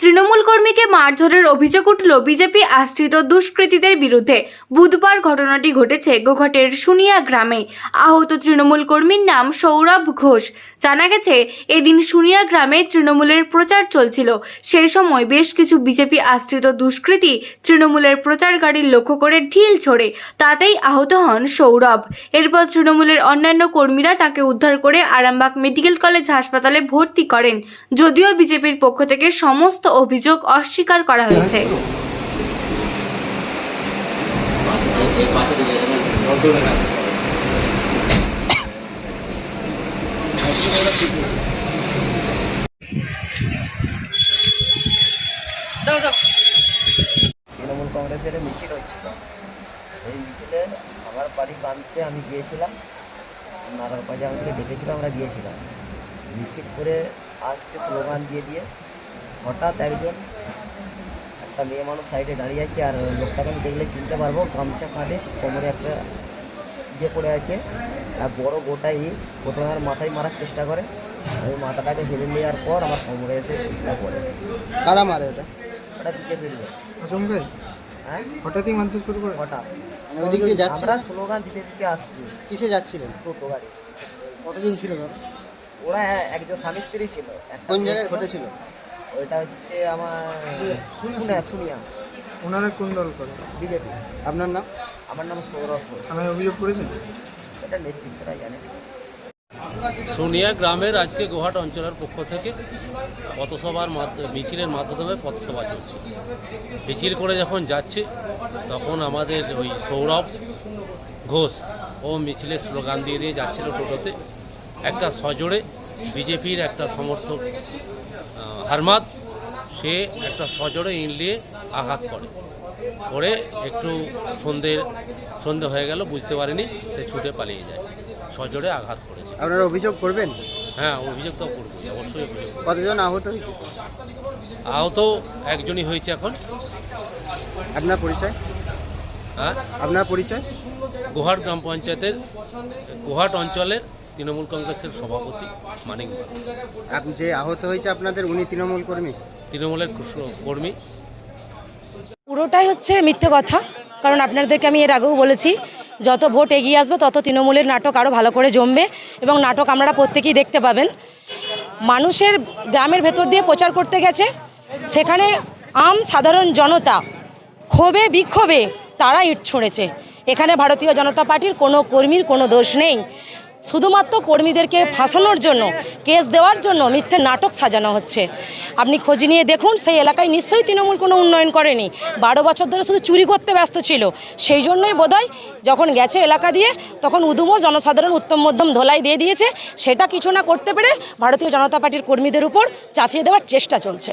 তৃণমূল কর্মীকে মারধরের অভিযোগ উঠল বিজেপি আশ্রিত দুষ্কৃতীদের বিরুদ্ধে। বুধবার ঘটনাটি ঘটেছে গোঘাটের সুনিয়া গ্রামে। আহত তৃণমূল কর্মীর নাম সৌরভ ঘোষ। জানা গেছে, এদিন সুনিয়া গ্রামে তৃণমূলের প্রচার চলছিল। সেই সময় বেশ কিছু বিজেপি আশ্রিত দুষ্কৃতী তৃণমূলের প্রচার গাড়ির লক্ষ্য করে ঢিল ছোড়ে। তাতেই আহত হন সৌরভ। এরপর তৃণমূলের অন্যান্য কর্মীরা তাকে উদ্ধার করে আরামবাগ মেডিকেল কলেজ হাসপাতালে ভর্তি করেন। যদিও বিজেপির পক্ষ থেকে সমস্ত অভিযোগ অস্বীকার করা হয়েছে। তৃণমূল কংগ্রেসের মিছিল হচ্ছিল। সেই মিছিলে আমার বাড়ি কাঁদছে আমি গিয়েছিলাম। নারার পাজে আমাকে ডেকেছিল, আমরা গিয়েছিলাম। মিছিল করে আসতে স্লোগান দিয়ে দিয়ে হঠাৎ একজন একটা মেয়ে মানুষ সাইডে দাঁড়িয়ে আছে আর লোকটাকে আমি দেখলে চিনতে পারব গামছা কাঁধে কোমরে একটা ইয়ে পড়ে আছে আর বড় গোটাই প্রথমে আমার মাথায় মারার চেষ্টা করে। আমি মাথাটাকে ফেলে নেওয়ার পর আমার কোমরে এসে ইটা পড়ে। কারা মারে ওটা? ওটা দিকে ফেলবে। আচমকাই হ্যাঁ? হঠাৎই মারতে শুরু করে? হঠাৎ। মানে আমরা স্লোগান দিতে দিতে আসছি। কিসে যাচ্ছিলেন? টোটো গাড়ি। কতজন ছিল ওরা? একজন স্বামী স্ত্রী ছিল। একটা কোন জায়গায় ছিল, ঘটেছিল? ওইটা হচ্ছে আমার শুনিয়া শুনিয়া। ওনারা কোন দল করে? বিজেপি। আপনার নাম? আমার নাম সৌরভ ঘোষ। থানায় অভিযোগ করেছেন? সেটা নেতৃত্বরা জানে। সোনিয়া গ্রামের আজকে গোহাট অঞ্চলের পক্ষ থেকে পথসভার মাধ্য- মিছিলের মাধ্যমে পথসভা চলছে। মিছিল করে যখন যাচ্ছে তখন আমাদের ওই সৌরভ ঘোষ ও মিছিলের স্লোগান দিয়ে দিয়ে যাচ্ছিল টোটোতে। একটা সজোরে বিজেপির একটা সমর্থক হারমাদ সে একটা সজোরে ইনলিয়ে আঘাত করে। করে একটু সন্ধে সন্ধে হয়ে গেল বুঝতে পারেনি সে ছুটে পালিয়ে যায়। সজোরে আঘাত করেছে। আপনারা অভিযোগ করবেন? হ্যাঁ অভিযোগ তো করবই অবশ্যই অভিযোগ কতজন আহত হয়েছে? আহত একজনই হয়েছে এখন। আপনার পরিচয়? হ্যাঁ? আপনার পরিচয়? গোহাট গ্রাম পঞ্চায়েতের গোহাট অঞ্চলের তৃণমূল কংগ্রেসের সভাপতি মানিক আপনি যে আহত হয়েছে আপনাদের উনি তৃণমূল কর্মী? তৃণমূলের কর্মী। পুরোটাই হচ্ছে মিথ্যে কথা কারণ আপনাদেরকে আমি এর আগেও বলেছি যত ভোট এগিয়ে আসবে তত তৃণমূলের নাটক আরও ভালো করে জমবে এবং নাটক আপনারা প্রত্যেকেই দেখতে পাবেন। মানুষের গ্রামের ভেতর দিয়ে প্রচার করতে গেছে সেখানে আম সাধারণ জনতা ক্ষোভে বিক্ষোভে তারা ইট ছুঁড়েছে। এখানে ভারতীয় জনতা পার্টির কোনো কর্মীর কোনো দোষ নেই। শুধুমাত্র কর্মীদেরকে ফাঁসানোর জন্য, কেস দেওয়ার জন্য মিথ্যে নাটক সাজানো হচ্ছে। আপনি খোঁজ নিয়ে দেখুন, সেই এলাকায় নিশ্চয়ই তৃণমূল কোনো উন্নয়ন করেনি। বারো বছর ধরে শুধু চুরি করতে ব্যস্ত ছিল। সেই জন্যই বোধহয় যখন গেছে এলাকা দিয়ে, তখন উদুমো জনসাধারণ উত্তম মধ্যম ধোলাই দিয়ে দিয়েছে। সেটা কিছু না করতে পেরে ভারতীয় জনতা পার্টির কর্মীদের উপর চাপিয়ে দেওয়ার চেষ্টা চলছে।